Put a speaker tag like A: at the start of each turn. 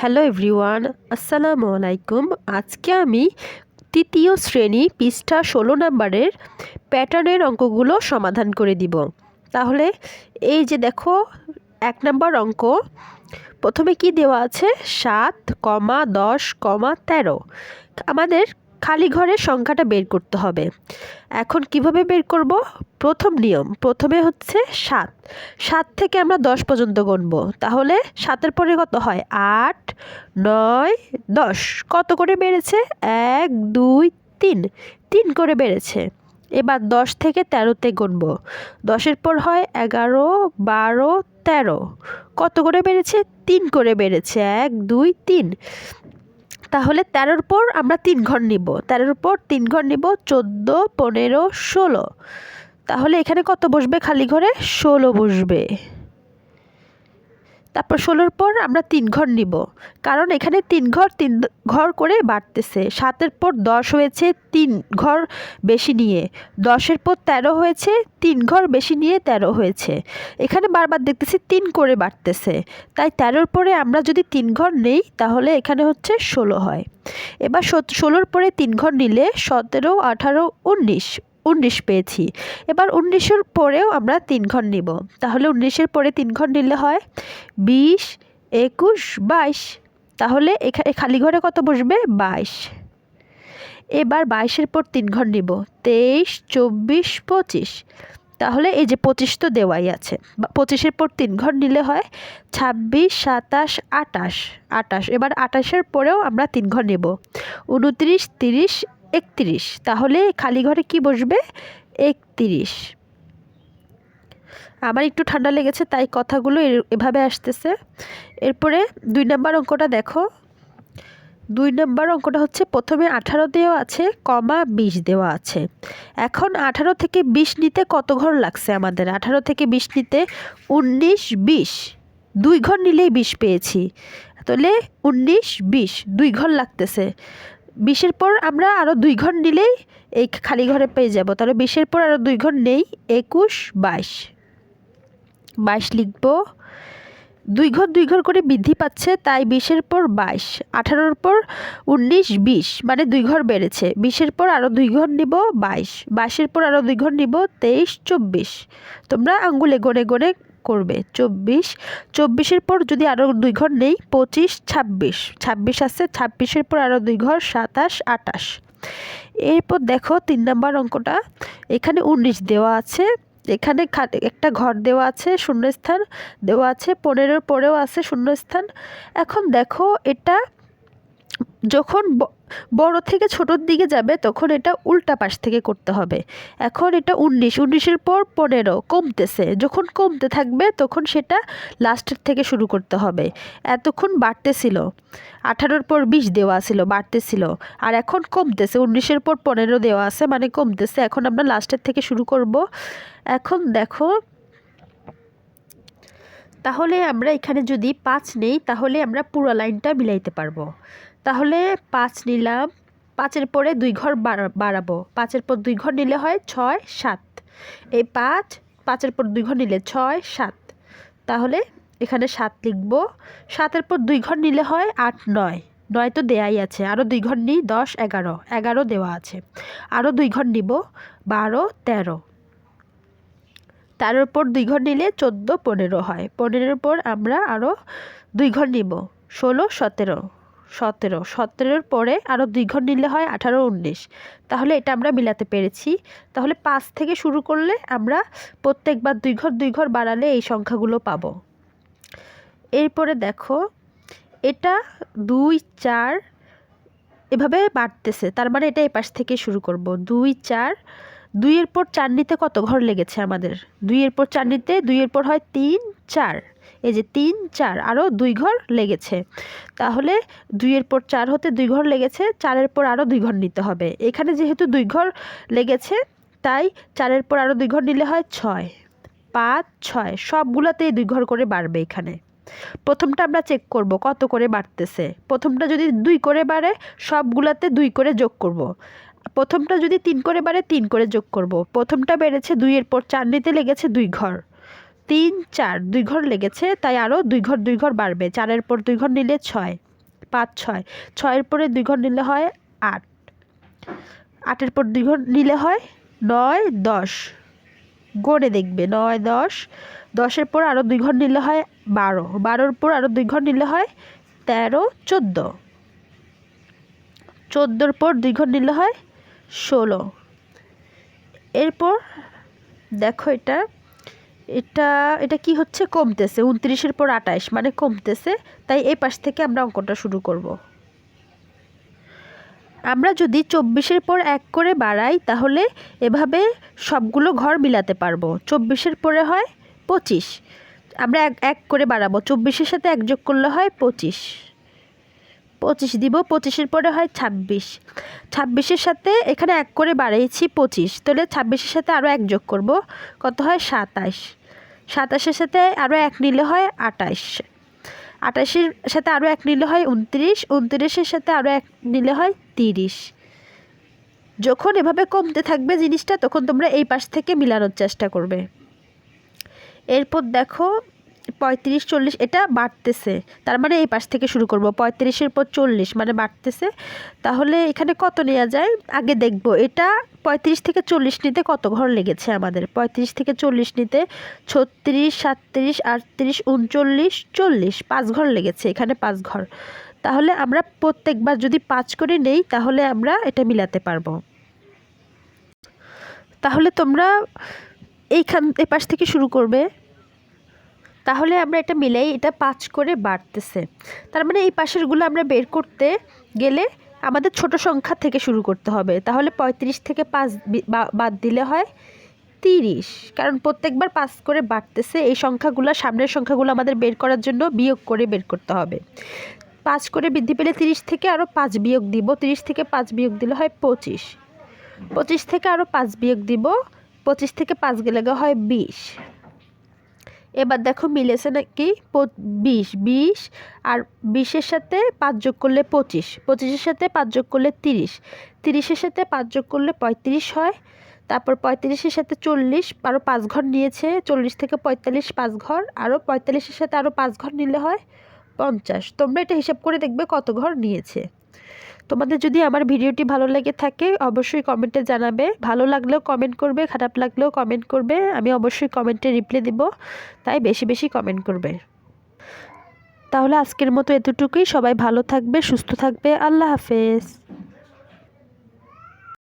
A: Hello everyone, আসসালামু আলাইকুম। আজকে আমি তৃতীয় শ্রেণি পৃষ্ঠা ষোলো নম্বরের প্যাটার্নের অঙ্কগুলো সমাধান করে দিব। তাহলে এই যে দেখো, এক নম্বর অঙ্ক, প্রথমে কি দেওয়া আছে? সাত কমা দশ কমা তেরো। আমাদের খালি ঘরের সংখ্যাটা বের করতে হবে। এখন কীভাবে বের করব? প্রথম নিয়ম, প্রথমে হচ্ছে সাত। সাত থেকে আমরা দশ পর্যন্ত গণব তাহলে সাতের পরে কত হয়? আট, নয়, দশ। কত করে বেড়েছে? এক, দুই, তিন। তিন করে বেড়েছে। এবার দশ থেকে তেরোতে গুনব। দশের পর হয় এগারো, বারো, তেরো। কত করে বেড়েছে? তিন করে বেড়েছে। এক, দুই, তিন। তাহলে তেরোর পর আমরা তিন ঘর নিব। তেরোর পর তিন ঘর নিব, চোদ্দ, পনেরো, ষোলো। তাহলে এখানে কত বসবে? খালি ঘরে ষোলো বসবে। তারপর ষোলোর পর আমরা তিন ঘর নিব। কারণ এখানে তিন ঘর তিন ঘর করে বাড়তেছে। সাতের পর দশ হয়েছে তিন ঘর বেশি নিয়ে। দশের পর তেরো হয়েছে, তিন ঘর বেশি নিয়ে তেরো হয়েছে। এখানে বারবার দেখতেছি তিন করে বাড়তেছে। তাই তেরোর পরে আমরা যদি তিন ঘর নেই, তাহলে এখানে হচ্ছে ষোলো হয়। এবার ষোলোর পরে তিন ঘর নিলে সতেরো, আঠারো, উনিশ উনিশ পেয়েছি। এবার উনিশের পরেও আমরা তিন ঘর নিব। তাহলে উনিশের পরে তিন ঘর নিলে হয় বিশ, একুশ, বাইশ। তাহলে এখানে খালি ঘরে কত বসবে? বাইশ। এবার বাইশের পর তিন ঘর নিব। তেইশ, চব্বিশ, পঁচিশ। তাহলে এই যে পঁচিশ তো দেওয়াই আছে। পঁচিশের পর তিন ঘর নিলে হয় ছাব্বিশ, সাতাশ আটাশ আটাশ এবার আটাশের পরেও আমরা তিন ঘর নেব। উনত্রিশ, তিরিশ একত্রিশ। তাহলে খালি ঘরে কি বসবে? একত্রিশ। আমার একটু ঠান্ডা লেগেছে, তাই কথাগুলো এভাবে আসতেছে। এরপরে দুই নম্বর অঙ্কটা দেখো। দুই নম্বর অঙ্কটা হচ্ছে, প্রথমে আঠারো দেওয়া আছে, কমা বিশ দেওয়া আছে। এখন আঠারো থেকে বিশ নিতে কত ঘর লাগছে আমাদের? আঠারো থেকে বিশ নিতে উনিশ, বিশ। দুই ঘর নিলেই বিশ পেয়েছি। তাহলে উনিশ, বিশ, দুই ঘর লাগতেছে। বিশের পর আমরা আরও দুই ঘর নিলেই এই খালি ঘরে পেয়ে যাব। তাহলে বিশের পর আরও দুই ঘর নেই, একুশ, বাইশ। বাইশ লিখব। দুই ঘর দুই ঘর করে বৃদ্ধি পাচ্ছে, তাই বিশের পর বাইশ। আঠারোর পর উনিশ, বিশ মানে দুই ঘর বেড়েছে। বিশের পর আরও দুই ঘর নিব, বাইশ। বাইশের পর আরও দুই ঘর নিব, তেইশ, চব্বিশ। তোমরা আঙ্গুলে গনে গনে করবে। চব্বিশ। চব্বিশের পর যদি আরও দুই ঘর নেই, পঁচিশ, ছাব্বিশ। ছাব্বিশ আছে, ছাব্বিশের পর আরও দুই ঘর, সাতাশ, আটাশ। এরপর দেখো তিন নম্বর অঙ্কটা। এখানে উনিশ দেওয়া আছে, এখানে একটা ঘর দেওয়া আছে, শূন্যস্থান দেওয়া আছে, পনেরোর পরেও আছে শূন্যস্থান। এখন দেখো এটা যখন বড় থেকে ছোটোর দিকে যাবে, তখন এটা উল্টা পাশ থেকে করতে হবে। এখন এটা উনিশ, উনিশের পর পনেরো কমতেছে। যখন কমতে থাকবে, তখন সেটা লাস্টের থেকে শুরু করতে হবে। এতক্ষণ বাড়তেছিল। আঠারোর পর বিশ দেওয়া ছিল, বাড়তেছিল। আর এখন কমতেছে। উনিশের পর পনেরো দেওয়া আছে মানে কমতেছে। এখন আমরা লাস্টের থেকে শুরু করব। এখন দেখো, তাহলে আমরা এখানে যদি পাঁচ নেই, তাহলে আমরা পুরো লাইনটা মিলাইতে পারব। তাহলে পাঁচ নিলাম। পাঁচের পরে দুই ঘর বাড়াবো। পাঁচের পর দুই ঘর নিলে হয় ছয়, সাত। এই পাঁচ, পাঁচের পর দুই ঘর নিলে ছয়, সাত। তাহলে এখানে সাত লিখব। সাতের পর দুই ঘর নিলে হয় আট, নয়। নয় তো দেয়াই আছে। আরও দুই ঘর নিই, দশ, এগারো। এগারো দেওয়া আছে। আরও দুই ঘর নিব, বারো, তেরো। তেরোর পর দুই ঘর নিলে চোদ্দ, পনেরো হয়। পনেরোর পর আমরা আরও দুই ঘর নিব। ষোলো, সতেরো। সতেরো। সতেরোর পরে আরও দুই ঘর নিলে হয় আঠারো উনিশ। তাহলে এটা আমরা মিলাতে পেরেছি। তাহলে পাঁচ থেকে শুরু করলে আমরা প্রত্যেকবার দুই ঘর দুই ঘর বাড়ালে এই সংখ্যাগুলো পাবো। এরপরে দেখো, এটা দুই, চার এভাবে বাড়তেছে। তার মানে এটা এপাশ থেকে শুরু করব। দুই, চার, দুইয়ের পর চার নিতে কত ঘর লেগেছে আমাদের? দুইয়ের পর চার নিতে, দুইয়ের পর হয় তিন, চার। এই যে তিন, চার আরও দুই ঘর লেগেছে। তাহলে দুইয়ের পর চার হতে দুই ঘর লেগেছে, চারের পর আরও দুই ঘর নিতে হবে। এখানে যেহেতু দুই ঘর লেগেছে, তাই চারের পর আরও দুই ঘর নিলে হয় ছয়, পাঁচ, ছয়, সবগুলোতেই দুই ঘর করে বাড়বে এখানে। প্রথমটা আমরা চেক করব কত করে বাড়তেছে। প্রথমটা যদি দুই করে বাড়ে, সবগুলাতে দুই করে যোগ করব। প্রথমটা যদি তিন করে বাড়ে, তিন করে যোগ করব। প্রথমটা বেড়েছে দুইয়ের পর চার নিতে লেগেছে দুই ঘর। তিন, চার, দুই ঘর লেগেছে, তাই আরও দুই ঘর দুই ঘর বাড়বে। চারের পর দুই ঘর নিলে ছয়, পাঁচ, ছয়। ছয়ের পরে দুই ঘর নিলে হয় আট। আটের পর দুই ঘর নিলে হয় নয়, দশ। গড়ে দেখবে, নয়, দশ। দশের পর আরও দুই ঘর নিলে হয় বারো। বারোর পর আরও দুই ঘর নিলে হয় তেরো, চোদ্দ। চোদ্দোর পর দুই ঘর নিলে হয় ষোলো। এরপর দেখো এটা এটা এটা কি হচ্ছে? কমতেছে। উনত্রিশের পর আটাইশ মানে কমতেছে। তাই এই পাশ থেকে আমরা অঙ্কটা শুরু করব। আমরা যদি চব্বিশের পর এক করে বাড়াই, তাহলে এভাবে সবগুলো ঘর মিলাতে পারব। চব্বিশের পরে হয় পঁচিশ। আমরা এক এক করে বাড়াবো। চব্বিশের সাথে এক যোগ করলে হয় পঁচিশ। পঁচিশ দিব, পঁচিশের পরে হয় ছাব্বিশ। ছাব্বিশের সাথে এখানে এক করে বাড়িয়েছি পঁচিশ, তাহলে ছাব্বিশের সাথে আরও এক যোগ করব, কত হয় সাতাশ। সাতাশের সাথে আরও এক নিলে হয় আটাইশ। আটাশের সাথে আরও এক নিলে হয় উনত্রিশ, উনত্রিশের সাথে আরও এক নিলে হয় তিরিশ। যখন এভাবে কমতে থাকবে জিনিসটা, তখন তোমরা এই পাশ থেকে মিলানোর চেষ্টা করবে। এরপর দেখো পঁয়ত্রিশ, চল্লিশ, এটা বাড়তেছে। তার মানে এই পাশ থেকে শুরু করব। পঁয়ত্রিশের পর চল্লিশ মানে বাড়তেছে। তাহলে এখানে কত নেওয়া যায়? আগে দেখব। এটা পঁয়ত্রিশ থেকে চল্লিশ নিতে কত ঘর লেগেছে আমাদের? পঁয়ত্রিশ থেকে চল্লিশ নিতে ছত্রিশ, সাতত্রিশ, আটত্রিশ, উনচল্লিশ, চল্লিশ। পাঁচ ঘর লেগেছে এখানে পাঁচ ঘর। তাহলে আমরা প্রত্যেকবার যদি পাঁচ করে নেই, তাহলে আমরা এটা মিলাতে পারব। তাহলে তোমরা এইখান, এ পাশ থেকে শুরু করবে। তাহলে আমরা এটা মিলাই এটা পাঁচ করে বাড়তেছে। তার মানে এই পাশেরগুলো আমরা বের করতে গেলে আমাদের ছোট সংখ্যা থেকে শুরু করতে হবে। তাহলে পঁয়ত্রিশ থেকে পাঁচ বাদ দিলে হয় তিরিশ। কারণ প্রত্যেকবার পাঁচ করে বাড়তেছে, এই সংখ্যাগুলো, সামনের সংখ্যাগুলো আমাদের বের করার জন্য বিয়োগ করে বের করতে হবে। পাঁচ করে বৃদ্ধি পেলে তিরিশ থেকে আরও পাঁচ বিয়োগ দিব। তিরিশ থেকে পাঁচ বিয়োগ দিলে হয় পঁচিশ। পঁচিশ থেকে আরও পাঁচ বিয়োগ দিব। পঁচিশ থেকে পাঁচ গেলে হয় বিশ। এবার দেখো মিলেছে নাকি বিশ বিশ আর বিশের সাথে পাঁচ যোগ করলে পঁচিশ, পঁচিশের সাথে পাঁচ যোগ করলে তিরিশ, তিরিশের সাথে পাঁচ যোগ করলে পঁয়ত্রিশ হয়, তারপর পঁয়ত্রিশের সাথে চল্লিশ আরও পাঁচ ঘর নিয়েছে, চল্লিশ থেকে পঁয়তাল্লিশ পাঁচ ঘর আরও পঁয়তাল্লিশের সাথে আরও পাঁচ ঘর নিলে হয় পঞ্চাশ। তোমরা এটা হিসাব করে দেখবে কত ঘর নিয়েছে। তোমাদের যদি আমার ভিডিওটি ভালো লেগে থাকে, অবশ্যই কমেন্টে জানাবে। ভালো লাগলেও কমেন্ট করবে, খারাপ লাগলেও কমেন্ট করবে। আমি অবশ্যই কমেন্টে রিপ্লাই দিব, তাই বেশি বেশি কমেন্ট করবে। তাহলে আজকের মতো এতটুকুই। সবাই ভালো থাকবে, সুস্থ থাকবে। আল্লাহ হাফেজ।